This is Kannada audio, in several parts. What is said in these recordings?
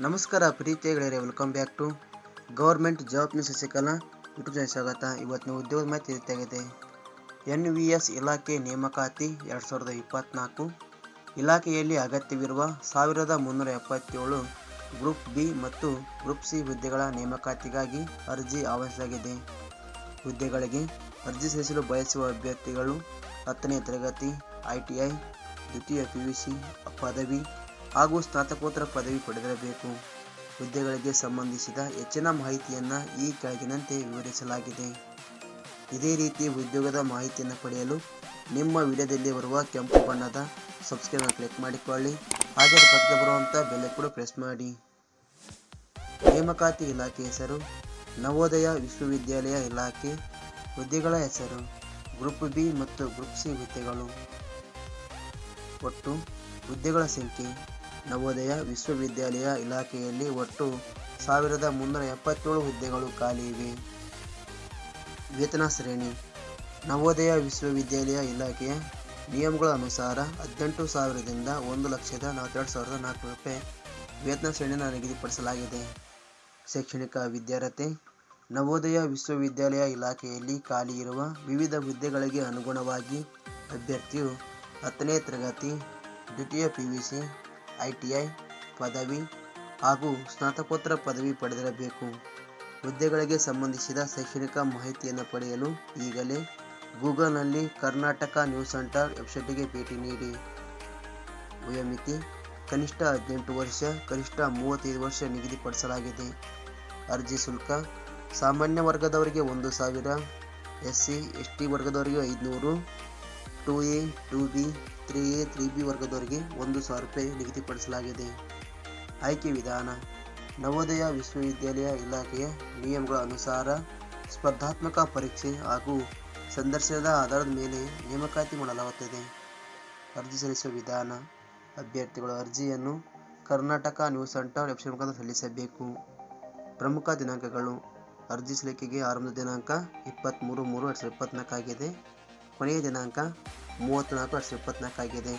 ನಮಸ್ಕಾರ ಪ್ರೀತಿಯ ಗೆಳೆಯರೆ ವೆಲ್ಕಮ್ ಬ್ಯಾಕ್ ಟು ಗೌರ್ಮೆಂಟ್ ಜಾಬ್ನ ಸಸಿಕಲ ಯೂಟ್ಯೂಬ್ ಚಾನಲ್ ಸ್ವಾಗತ. ಇವತ್ತಿನ ಉದ್ಯೋಗದ ಮಾಹಿತಿ ಇರುತ್ತಾಗಿದೆ ಎನ್ ವಿ ಎಸ್ ಇಲಾಖೆ ನೇಮಕಾತಿ ಎರಡು ಸಾವಿರದ ಇಪ್ಪತ್ತ್ನಾಲ್ಕು ಇಲಾಖೆಯಲ್ಲಿ ಅಗತ್ಯವಿರುವ ಸಾವಿರದ ಮುನ್ನೂರ ಎಪ್ಪತ್ತೇಳು ಗ್ರೂಪ್ ಬಿ ಮತ್ತು ಗ್ರೂಪ್ ಸಿ ಹುದ್ದೆಗಳ ನೇಮಕಾತಿಗಾಗಿ ಅರ್ಜಿ ಆವಶ್ಯಕಾಗಿದೆ ಹುದ್ದೆಗಳಿಗೆ ಅರ್ಜಿ ಸಲ್ಲಿಸಲು ಬಯಸುವ ಅಭ್ಯರ್ಥಿಗಳು ಹತ್ತನೇ ತರಗತಿ ಐ ಟಿ ಐ ದ್ವಿತೀಯ ಸಿ ಪದವಿ ಹಾಗೂ ಸ್ನಾತಕೋತ್ತರ ಪದವಿ ಪಡೆದಿರಬೇಕು. ಹುದ್ದೆಗಳಿಗೆ ಸಂಬಂಧಿಸಿದ ಹೆಚ್ಚಿನ ಮಾಹಿತಿಯನ್ನು ಈ ಕೆಳಗಿನಂತೆ ವಿವರಿಸಲಾಗಿದೆ. ಇದೇ ರೀತಿ ಉದ್ಯೋಗದ ಮಾಹಿತಿಯನ್ನು ಪಡೆಯಲು ನಿಮ್ಮ ವಿಡಿಯೋದಲ್ಲಿ ಬರುವ ಕೆಂಪು ಬಣ್ಣದ ಸಬ್ಸ್ಕ್ರೈಬ್ ಕ್ಲಿಕ್ ಮಾಡಿಕೊಳ್ಳಿ. ಹಾಗೆ ಪಕ್ಕದ ಬರುವಂಥ ಬೆಲೆ ಕೂಡ ಪ್ರೆಸ್ ಮಾಡಿ. ನೇಮಕಾತಿ ಇಲಾಖೆ ಹೆಸರು, ನವೋದಯ ವಿಶ್ವವಿದ್ಯಾಲಯ ಇಲಾಖೆ, ಹುದ್ದೆಗಳ ಹೆಸರು, ಗ್ರೂಪ್ ಬಿ ಮತ್ತು ಗ್ರೂಪ್ ಸಿ ಹುದ್ದೆಗಳು. ಒಟ್ಟು ಹುದ್ದೆಗಳ ಸಂಖ್ಯೆ ನವೋದಯ ವಿಶ್ವವಿದ್ಯಾಲಯ ಇಲಾಖೆಯಲ್ಲಿ ಒಟ್ಟು ಸಾವಿರದ ಮುನ್ನೂರ ಎಪ್ಪತ್ತೇಳು ಹುದ್ದೆಗಳು ಖಾಲಿ ಇವೆ. ವೇತನ ಶ್ರೇಣಿ ನವೋದಯ ವಿಶ್ವವಿದ್ಯಾಲಯ ಇಲಾಖೆಯ ನಿಯಮಗಳ ಅನುಸಾರ ಹದಿನೆಂಟು ಸಾವಿರದಿಂದ ಒಂದು ಲಕ್ಷದ ನಲವತ್ತೆರಡು ಸಾವಿರದ ನಾಲ್ಕು ರೂಪಾಯಿ ವೇತನ ಶ್ರೇಣಿಯನ್ನು ನಿಗದಿಪಡಿಸಲಾಗಿದೆ. ಶೈಕ್ಷಣಿಕ ವಿದ್ಯಾರ್ಹತೆ ನವೋದಯ ವಿಶ್ವವಿದ್ಯಾಲಯ ಇಲಾಖೆಯಲ್ಲಿ ಖಾಲಿ ಇರುವ ವಿವಿಧ ಹುದ್ದೆಗಳಿಗೆ ಅನುಗುಣವಾಗಿ ಅಭ್ಯರ್ಥಿಯು ಹತ್ತನೇ ತರಗತಿ, ದ್ವಿತೀಯ P U C I T I ಪದವಿ ಹಾಗೂ ಸ್ನಾತಕೋತ್ತರ ಪದವಿ ಪಡೆದಿರಬೇಕು. ಹುದ್ದೆಗಳಿಗೆ ಸಂಬಂಧಿಸಿದ ಶೈಕ್ಷಣಿಕ ಮಾಹಿತಿಯನ್ನು ಪಡೆಯಲು ಈಗಲೇ ಗೂಗಲ್ನಲ್ಲಿ ಕರ್ನಾಟಕ ನ್ಯೂಸ್ ಸೆಂಟರ್ ವೆಬ್ಸೈಟಿಗೆ ಭೇಟಿ ನೀಡಿ. ವಯೋಮಿತಿ ಕನಿಷ್ಠ ಹದಿನೆಂಟು ವರ್ಷ, ಕನಿಷ್ಠ ಮೂವತ್ತೈದು ವರ್ಷ ನಿಗದಿಪಡಿಸಲಾಗಿದೆ. ಅರ್ಜಿ ಶುಲ್ಕ, ಸಾಮಾನ್ಯ ವರ್ಗದವರಿಗೆ ಒಂದು ಸಾವಿರ ಎಸ್ ಸಿ ಎಸ್ ಟಿ ವರ್ಗದವರಿಗೆ ಐದುನೂರು two A two B three A three B ವರ್ಗದವರಿಗೆ ಒಂದು ಸಾವಿರ ರೂಪಾಯಿ ನಿಗದಿಪಡಿಸಲಾಗಿದೆ. ಆಯ್ಕೆ ವಿಧಾನ. ನವೋದಯ ವಿಶ್ವವಿದ್ಯಾಲಯ ಇಲಾಖೆಯ ನಿಯಮಗಳ ಅನುಸಾರ ಸ್ಪರ್ಧಾತ್ಮಕ ಪರೀಕ್ಷೆ ಹಾಗೂ ಸಂದರ್ಶನದ ಆಧಾರದ ಮೇಲೆ ನೇಮಕಾತಿ ಮಾಡಲಾಗುತ್ತದೆ. ಅರ್ಜಿ ಸಲ್ಲಿಸುವ ವಿಧಾನ. ಅಭ್ಯರ್ಥಿಗಳು ಅರ್ಜಿಯನ್ನು ಕರ್ನಾಟಕ ನ್ಯೂಸ್ ಸೆಂಟರ್ ವೆಬ್ಸೈಟ್ ಮುಖಾಂತರ ಸಲ್ಲಿಸಬೇಕು. ಪ್ರಮುಖ ದಿನಾಂಕಗಳು. ಅರ್ಜಿ ಸಲ್ಲಿಕೆಗೆ ಆರಂಭದ ದಿನಾಂಕ ಇಪ್ಪತ್ತ್ಮೂರು ಮೂರು ಎರಡು ಸಾವಿರದ ಇಪ್ಪತ್ತ್ನಾಲ್ಕಾಗಿದೆ ಕೊನೆಯ ದಿನಾಂಕ ಮೂವತ್ತು ನಾಲ್ಕು ಎರಡು ಸಾವಿರದ ಇಪ್ಪತ್ತ್ನಾಲ್ಕಾಗಿದೆ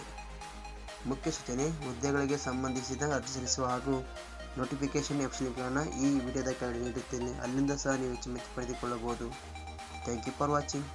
ಮುಖ್ಯ ಸೂಚನೆ, ಹುದ್ದೆಗಳಿಗೆ ಸಂಬಂಧಿಸಿದ ಅರ್ಜಿ ಸಲ್ಲಿಸುವ ಹಾಗೂ ನೋಟಿಫಿಕೇಷನ್ ವೆಬ್ಸೈಟ್ಗಳನ್ನು ಈ ವಿಡಿಯೋದ ಕೆಳಗೆ ನೀಡುತ್ತೇನೆ ಅಲ್ಲಿಂದ ಸಹ ನೀವು ಹೆಚ್ಚು ಪಡೆದುಕೊಳ್ಳಬಹುದು. Thank you for watching